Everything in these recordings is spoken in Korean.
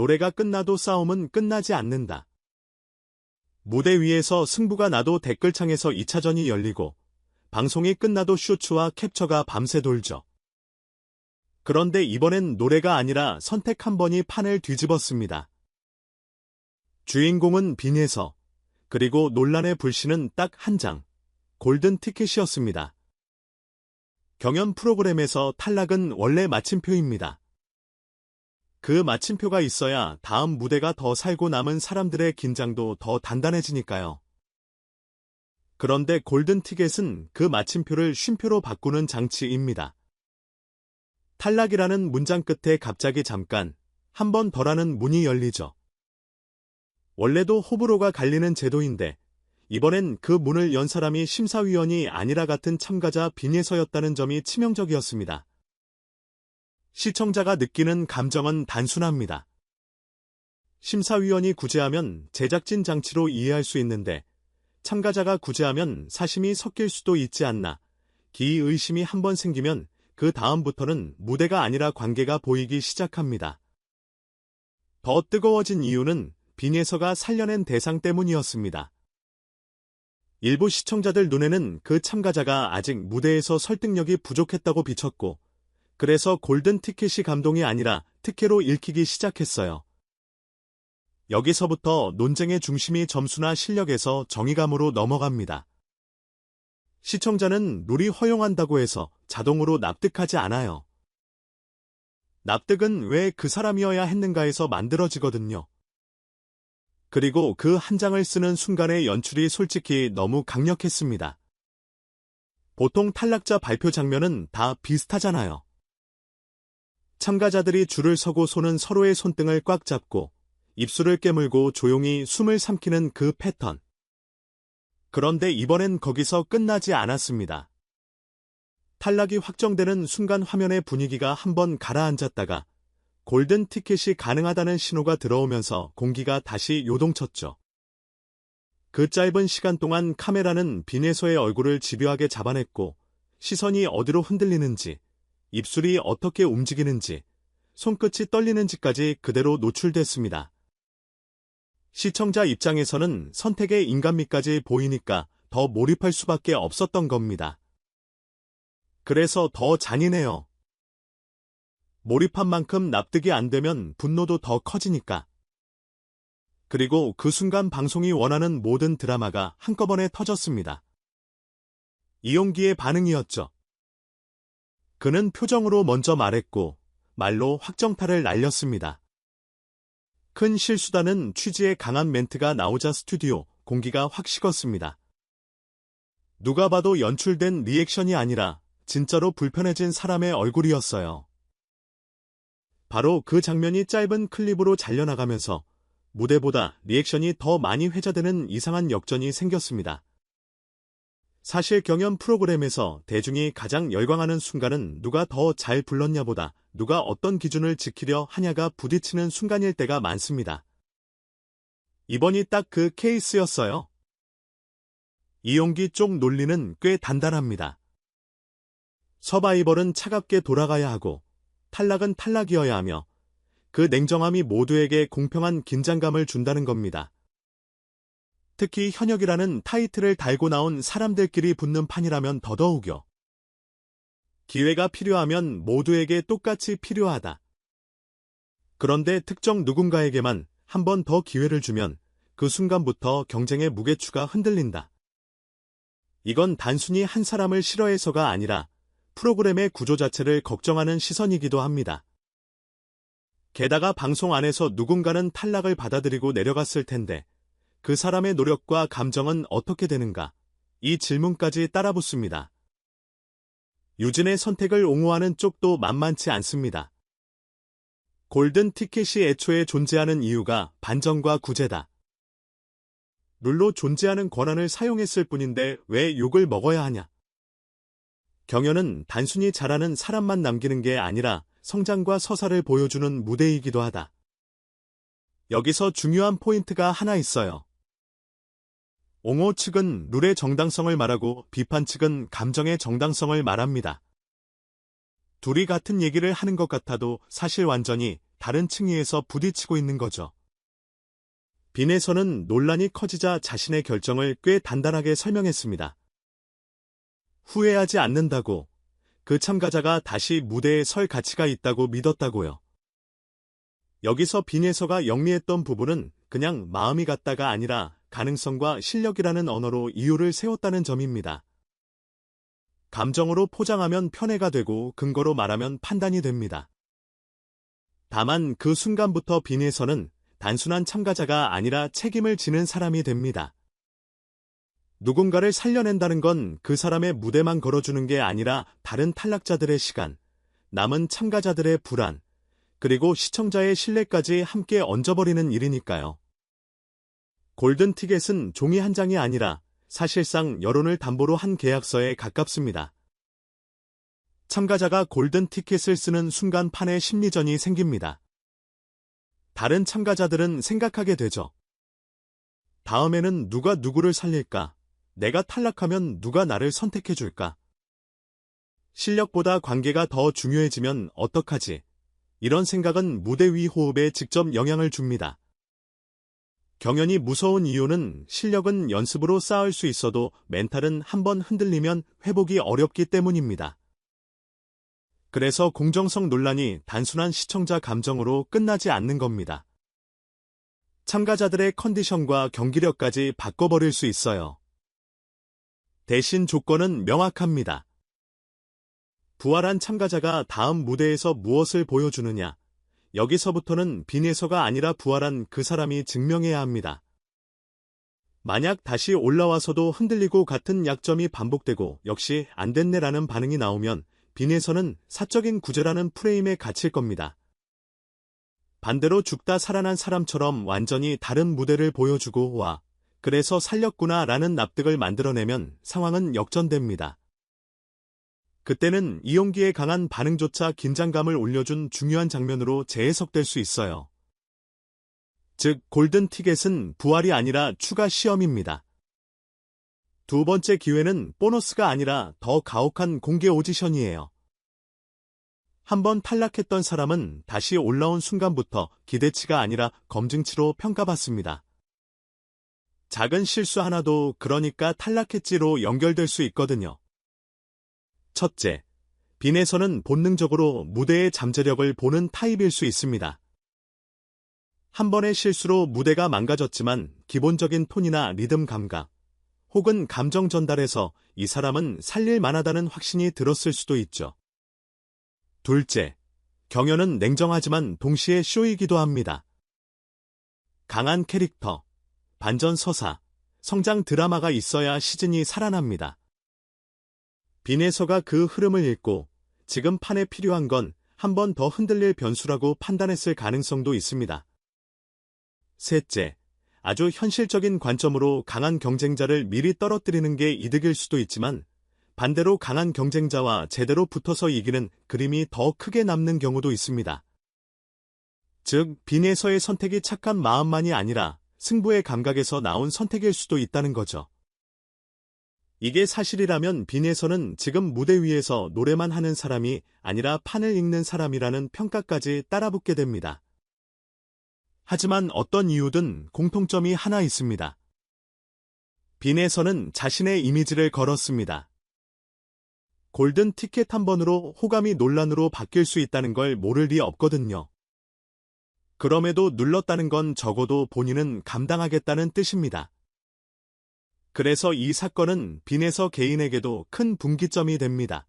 노래가 끝나도 싸움은 끝나지 않는다. 무대 위에서 승부가 나도 댓글창에서 2차전이 열리고 방송이 끝나도 쇼츠와 캡처가 밤새 돌죠. 그런데 이번엔 노래가 아니라 선택 한 번이 판을 뒤집었습니다. 주인공은 빈에서 그리고 논란의 불씨는 딱 한 장, 골든 티켓이었습니다. 경연 프로그램에서 탈락은 원래 마침표입니다. 그 마침표가 있어야 다음 무대가 더 살고 남은 사람들의 긴장도 더 단단해지니까요. 그런데 골든 티켓은 그 마침표를 쉼표로 바꾸는 장치입니다. 탈락이라는 문장 끝에 갑자기 잠깐 한 번 더라는 문이 열리죠. 원래도 호불호가 갈리는 제도인데 이번엔 그 문을 연 사람이 심사위원이 아니라 같은 참가자 빈예서였다는 점이 치명적이었습니다. 시청자가 느끼는 감정은 단순합니다. 심사위원이 구제하면 제작진 장치로 이해할 수 있는데 참가자가 구제하면 사심이 섞일 수도 있지 않나. 기의심이 한 번 생기면 그 다음부터는 무대가 아니라 관계가 보이기 시작합니다. 더 뜨거워진 이유는 빈예서가 살려낸 대상 때문이었습니다. 일부 시청자들 눈에는 그 참가자가 아직 무대에서 설득력이 부족했다고 비쳤고 그래서 골든 티켓이 감동이 아니라 특혜로 읽히기 시작했어요. 여기서부터 논쟁의 중심이 점수나 실력에서 정의감으로 넘어갑니다. 시청자는 룰이 허용한다고 해서 자동으로 납득하지 않아요. 납득은 왜 그 사람이어야 했는가에서 만들어지거든요. 그리고 그 한 장을 쓰는 순간의 연출이 솔직히 너무 강력했습니다. 보통 탈락자 발표 장면은 다 비슷하잖아요. 참가자들이 줄을 서고 손은 서로의 손등을 꽉 잡고 입술을 깨물고 조용히 숨을 삼키는 그 패턴. 그런데 이번엔 거기서 끝나지 않았습니다. 탈락이 확정되는 순간 화면의 분위기가 한번 가라앉았다가 골든 티켓이 가능하다는 신호가 들어오면서 공기가 다시 요동쳤죠. 그 짧은 시간 동안 카메라는 비네소의 얼굴을 집요하게 잡아냈고 시선이 어디로 흔들리는지 입술이 어떻게 움직이는지, 손끝이 떨리는지까지 그대로 노출됐습니다. 시청자 입장에서는 선택의 인간미까지 보이니까 더 몰입할 수밖에 없었던 겁니다. 그래서 더 잔인해요. 몰입한 만큼 납득이 안 되면 분노도 더 커지니까. 그리고 그 순간 방송이 원하는 모든 드라마가 한꺼번에 터졌습니다. 이용기의 반응이었죠. 그는 표정으로 먼저 말했고 말로 확정타를 날렸습니다. 큰 실수다는 취지의 강한 멘트가 나오자 스튜디오 공기가 확 식었습니다. 누가 봐도 연출된 리액션이 아니라 진짜로 불편해진 사람의 얼굴이었어요. 바로 그 장면이 짧은 클립으로 잘려나가면서 무대보다 리액션이 더 많이 회자되는 이상한 역전이 생겼습니다. 사실 경연 프로그램에서 대중이 가장 열광하는 순간은 누가 더 잘 불렀냐보다 누가 어떤 기준을 지키려 하냐가 부딪히는 순간일 때가 많습니다. 이번이 딱 그 케이스였어요. 이용기 쪽 논리는 꽤 단단합니다. 서바이벌은 차갑게 돌아가야 하고 탈락은 탈락이어야 하며 그 냉정함이 모두에게 공평한 긴장감을 준다는 겁니다. 특히 현역이라는 타이틀을 달고 나온 사람들끼리 붙는 판이라면 더더욱요. 기회가 필요하면 모두에게 똑같이 필요하다. 그런데 특정 누군가에게만 한 번 더 기회를 주면 그 순간부터 경쟁의 무게추가 흔들린다. 이건 단순히 한 사람을 싫어해서가 아니라 프로그램의 구조 자체를 걱정하는 시선이기도 합니다. 게다가 방송 안에서 누군가는 탈락을 받아들이고 내려갔을 텐데 그 사람의 노력과 감정은 어떻게 되는가? 이 질문까지 따라붙습니다. 유진의 선택을 옹호하는 쪽도 만만치 않습니다. 골든 티켓이 애초에 존재하는 이유가 반전과 구제다. 룰로 존재하는 권한을 사용했을 뿐인데 왜 욕을 먹어야 하냐? 경연은 단순히 잘하는 사람만 남기는 게 아니라 성장과 서사를 보여주는 무대이기도 하다. 여기서 중요한 포인트가 하나 있어요. 옹호 측은 룰의 정당성을 말하고 비판 측은 감정의 정당성을 말합니다. 둘이 같은 얘기를 하는 것 같아도 사실 완전히 다른 층위에서 부딪히고 있는 거죠. 빈에서는 논란이 커지자 자신의 결정을 꽤 단단하게 설명했습니다. 후회하지 않는다고 그 참가자가 다시 무대에 설 가치가 있다고 믿었다고요. 여기서 빈에서가 영리했던 부분은 그냥 마음이 같다가 아니라 가능성과 실력이라는 언어로 이유를 세웠다는 점입니다. 감정으로 포장하면 편애가 되고 근거로 말하면 판단이 됩니다. 다만 그 순간부터 빈에서는 단순한 참가자가 아니라 책임을 지는 사람이 됩니다. 누군가를 살려낸다는 건 그 사람의 무대만 걸어주는 게 아니라 다른 탈락자들의 시간, 남은 참가자들의 불안, 그리고 시청자의 신뢰까지 함께 얹어버리는 일이니까요. 골든 티켓은 종이 한 장이 아니라 사실상 여론을 담보로 한 계약서에 가깝습니다. 참가자가 골든 티켓을 쓰는 순간 판에 심리전이 생깁니다. 다른 참가자들은 생각하게 되죠. 다음에는 누가 누구를 살릴까? 내가 탈락하면 누가 나를 선택해줄까? 실력보다 관계가 더 중요해지면 어떡하지? 이런 생각은 무대 위 호흡에 직접 영향을 줍니다. 경연이 무서운 이유는 실력은 연습으로 쌓을 수 있어도 멘탈은 한번 흔들리면 회복이 어렵기 때문입니다. 그래서 공정성 논란이 단순한 시청자 감정으로 끝나지 않는 겁니다. 참가자들의 컨디션과 경기력까지 바꿔버릴 수 있어요. 대신 조건은 명확합니다. 부활한 참가자가 다음 무대에서 무엇을 보여주느냐, 여기서부터는 빈에서가 아니라 부활한 그 사람이 증명해야 합니다. 만약 다시 올라와서도 흔들리고 같은 약점이 반복되고 역시 안 됐네라는 반응이 나오면 빈에서는 사적인 구제라는 프레임에 갇힐 겁니다. 반대로 죽다 살아난 사람처럼 완전히 다른 무대를 보여주고 와, 그래서 살렸구나 라는 납득을 만들어내면 상황은 역전됩니다. 그때는 이용기의 강한 반응조차 긴장감을 올려준 중요한 장면으로 재해석될 수 있어요. 즉, 골든 티켓은 부활이 아니라 추가 시험입니다. 두 번째 기회는 보너스가 아니라 더 가혹한 공개 오디션이에요. 한번 탈락했던 사람은 다시 올라온 순간부터 기대치가 아니라 검증치로 평가받습니다. 작은 실수 하나도 그러니까 탈락했지로 연결될 수 있거든요. 첫째, 빈에서는 본능적으로 무대의 잠재력을 보는 타입일 수 있습니다. 한 번의 실수로 무대가 망가졌지만 기본적인 톤이나 리듬 감각, 혹은 감정 전달에서 이 사람은 살릴 만하다는 확신이 들었을 수도 있죠. 둘째, 경연은 냉정하지만 동시에 쇼이기도 합니다. 강한 캐릭터, 반전 서사, 성장 드라마가 있어야 시즌이 살아납니다. 빈에서가 그 흐름을 읽고 지금 판에 필요한 건 한 번 더 흔들릴 변수라고 판단했을 가능성도 있습니다. 셋째, 아주 현실적인 관점으로 강한 경쟁자를 미리 떨어뜨리는 게 이득일 수도 있지만 반대로 강한 경쟁자와 제대로 붙어서 이기는 그림이 더 크게 남는 경우도 있습니다. 즉, 빈에서의 선택이 착한 마음만이 아니라 승부의 감각에서 나온 선택일 수도 있다는 거죠. 이게 사실이라면 빈에서는 지금 무대 위에서 노래만 하는 사람이 아니라 판을 읽는 사람이라는 평가까지 따라붙게 됩니다. 하지만 어떤 이유든 공통점이 하나 있습니다. 빈에서는 자신의 이미지를 걸었습니다. 골든 티켓 한 번으로 호감이 논란으로 바뀔 수 있다는 걸 모를 리 없거든요. 그럼에도 눌렀다는 건 적어도 본인은 감당하겠다는 뜻입니다. 그래서 이 사건은 빈에서 개인에게도 큰 분기점이 됩니다.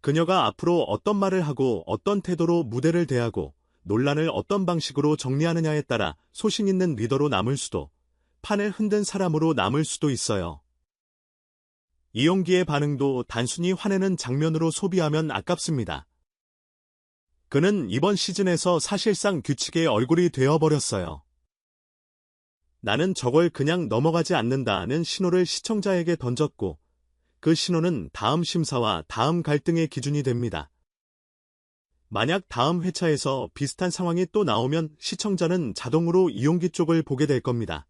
그녀가 앞으로 어떤 말을 하고 어떤 태도로 무대를 대하고 논란을 어떤 방식으로 정리하느냐에 따라 소신 있는 리더로 남을 수도 판을 흔든 사람으로 남을 수도 있어요. 이용기의 반응도 단순히 화내는 장면으로 소비하면 아깝습니다. 그는 이번 시즌에서 사실상 규칙의 얼굴이 되어버렸어요. 나는 저걸 그냥 넘어가지 않는다는 신호를 시청자에게 던졌고 그 신호는 다음 심사와 다음 갈등의 기준이 됩니다. 만약 다음 회차에서 비슷한 상황이 또 나오면 시청자는 자동으로 이용기 쪽을 보게 될 겁니다.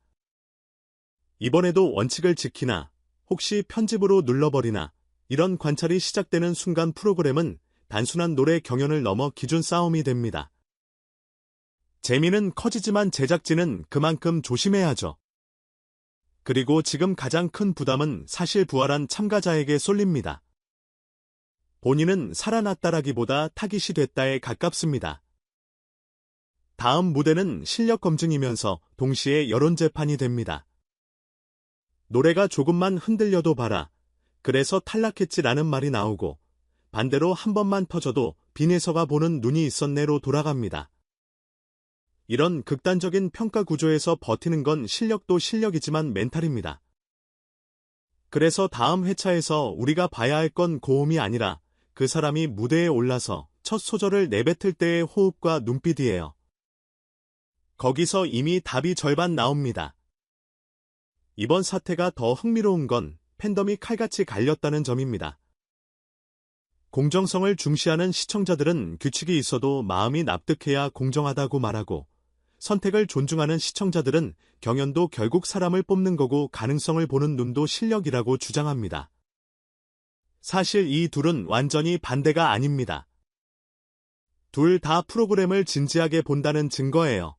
이번에도 원칙을 지키나 혹시 편집으로 눌러버리나 이런 관찰이 시작되는 순간 프로그램은 단순한 노래 경연을 넘어 기준 싸움이 됩니다. 재미는 커지지만 제작진은 그만큼 조심해야죠. 그리고 지금 가장 큰 부담은 사실 부활한 참가자에게 쏠립니다. 본인은 살아났다라기보다 타깃이 됐다에 가깝습니다. 다음 무대는 실력 검증이면서 동시에 여론재판이 됩니다. 노래가 조금만 흔들려도 봐라. 그래서 탈락했지라는 말이 나오고 반대로 한 번만 터져도 빈에서가 보는 눈이 있었네로 돌아갑니다. 이런 극단적인 평가 구조에서 버티는 건 실력도 실력이지만 멘탈입니다. 그래서 다음 회차에서 우리가 봐야 할 건 고음이 아니라 그 사람이 무대에 올라서 첫 소절을 내뱉을 때의 호흡과 눈빛이에요. 거기서 이미 답이 절반 나옵니다. 이번 사태가 더 흥미로운 건 팬덤이 칼같이 갈렸다는 점입니다. 공정성을 중시하는 시청자들은 규칙이 있어도 마음이 납득해야 공정하다고 말하고 선택을 존중하는 시청자들은 경연도 결국 사람을 뽑는 거고 가능성을 보는 눈도 실력이라고 주장합니다. 사실 이 둘은 완전히 반대가 아닙니다. 둘 다 프로그램을 진지하게 본다는 증거예요.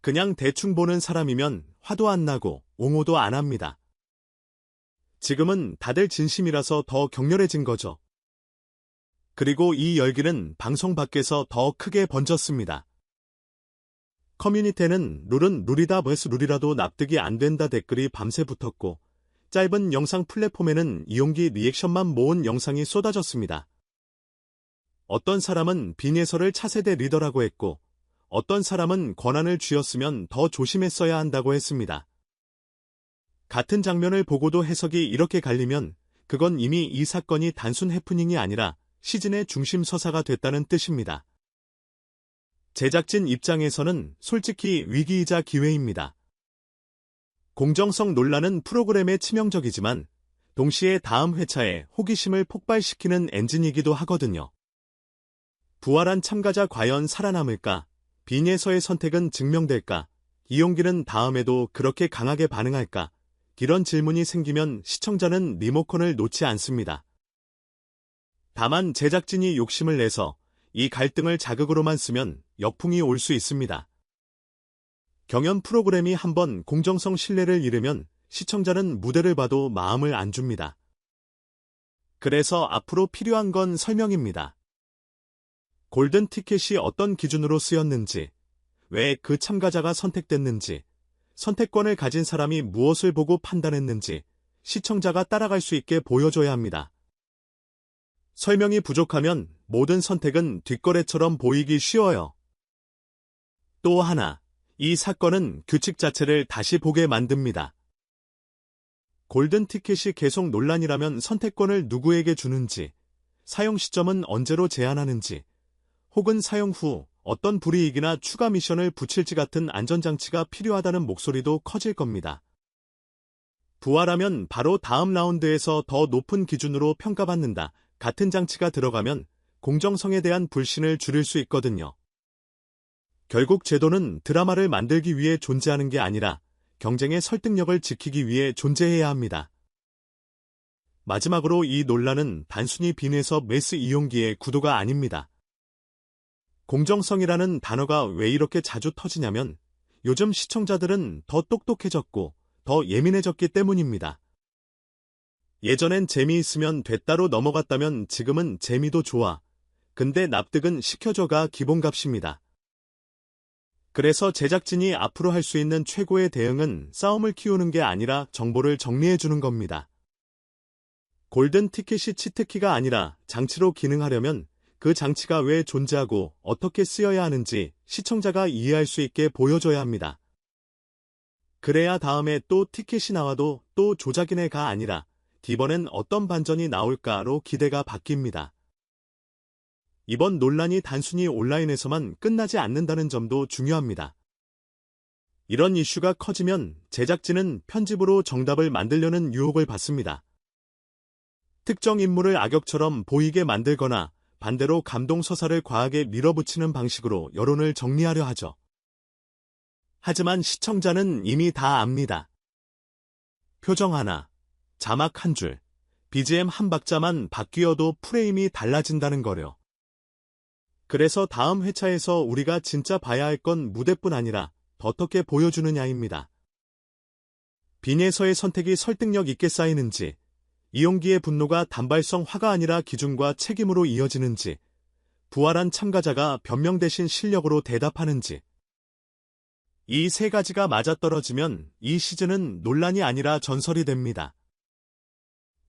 그냥 대충 보는 사람이면 화도 안 나고 옹호도 안 합니다. 지금은 다들 진심이라서 더 격렬해진 거죠. 그리고 이 열기는 방송 밖에서 더 크게 번졌습니다. 커뮤니티에는 룰은 룰이다 vs 룰이라도 납득이 안 된다 댓글이 밤새 붙었고 짧은 영상 플랫폼에는 이용기 리액션만 모은 영상이 쏟아졌습니다. 어떤 사람은 빈예설을 차세대 리더라고 했고 어떤 사람은 권한을 쥐었으면 더 조심했어야 한다고 했습니다. 같은 장면을 보고도 해석이 이렇게 갈리면 그건 이미 이 사건이 단순 해프닝이 아니라 시즌의 중심 서사가 됐다는 뜻입니다. 제작진 입장에서는 솔직히 위기이자 기회입니다. 공정성 논란은 프로그램에 치명적이지만 동시에 다음 회차에 호기심을 폭발시키는 엔진이기도 하거든요. 부활한 참가자 과연 살아남을까? 빈예서의 선택은 증명될까? 이용기는 다음에도 그렇게 강하게 반응할까? 이런 질문이 생기면 시청자는 리모컨을 놓지 않습니다. 다만 제작진이 욕심을 내서 이 갈등을 자극으로만 쓰면 역풍이 올 수 있습니다. 경연 프로그램이 한번 공정성 신뢰를 잃으면 시청자는 무대를 봐도 마음을 안 줍니다. 그래서 앞으로 필요한 건 설명입니다. 골든 티켓이 어떤 기준으로 쓰였는지, 왜 그 참가자가 선택됐는지, 선택권을 가진 사람이 무엇을 보고 판단했는지 시청자가 따라갈 수 있게 보여줘야 합니다. 설명이 부족하면 모든 선택은 뒷거래처럼 보이기 쉬워요. 또 하나, 이 사건은 규칙 자체를 다시 보게 만듭니다. 골든 티켓이 계속 논란이라면 선택권을 누구에게 주는지, 사용 시점은 언제로 제한하는지, 혹은 사용 후 어떤 불이익이나 추가 미션을 붙일지 같은 안전장치가 필요하다는 목소리도 커질 겁니다. 부활하면 바로 다음 라운드에서 더 높은 기준으로 평가받는다. 같은 장치가 들어가면 공정성에 대한 불신을 줄일 수 있거든요. 결국 제도는 드라마를 만들기 위해 존재하는 게 아니라 경쟁의 설득력을 지키기 위해 존재해야 합니다. 마지막으로 이 논란은 단순히 빈에서 메스 이용기의 구도가 아닙니다. 공정성이라는 단어가 왜 이렇게 자주 터지냐면 요즘 시청자들은 더 똑똑해졌고 더 예민해졌기 때문입니다. 예전엔 재미있으면 됐다로 넘어갔다면 지금은 재미도 좋아. 근데 납득은 시켜줘가 기본값입니다. 그래서 제작진이 앞으로 할 수 있는 최고의 대응은 싸움을 키우는 게 아니라 정보를 정리해주는 겁니다. 골든 티켓이 치트키가 아니라 장치로 기능하려면 그 장치가 왜 존재하고 어떻게 쓰여야 하는지 시청자가 이해할 수 있게 보여줘야 합니다. 그래야 다음에 또 티켓이 나와도 또 조작인의가 아니라 이번엔 어떤 반전이 나올까로 기대가 바뀝니다. 이번 논란이 단순히 온라인에서만 끝나지 않는다는 점도 중요합니다. 이런 이슈가 커지면 제작진은 편집으로 정답을 만들려는 유혹을 받습니다. 특정 인물을 악역처럼 보이게 만들거나 반대로 감동 서사를 과하게 밀어붙이는 방식으로 여론을 정리하려 하죠. 하지만 시청자는 이미 다 압니다. 표정 하나, 자막 한 줄, BGM 한 박자만 바뀌어도 프레임이 달라진다는 거려. 그래서 다음 회차에서 우리가 진짜 봐야 할 건 무대뿐 아니라 어떻게 보여주느냐입니다. 빈에서의 선택이 설득력 있게 쌓이는지, 이용기의 분노가 단발성 화가 아니라 기준과 책임으로 이어지는지, 부활한 참가자가 변명 대신 실력으로 대답하는지. 이 세 가지가 맞아떨어지면 이 시즌은 논란이 아니라 전설이 됩니다.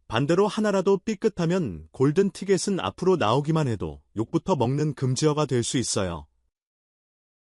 반대로 하나라도 삐끗하면 골든 티켓은 앞으로 나오기만 해도 욕부터 먹는 금지어가 될 수 있어요.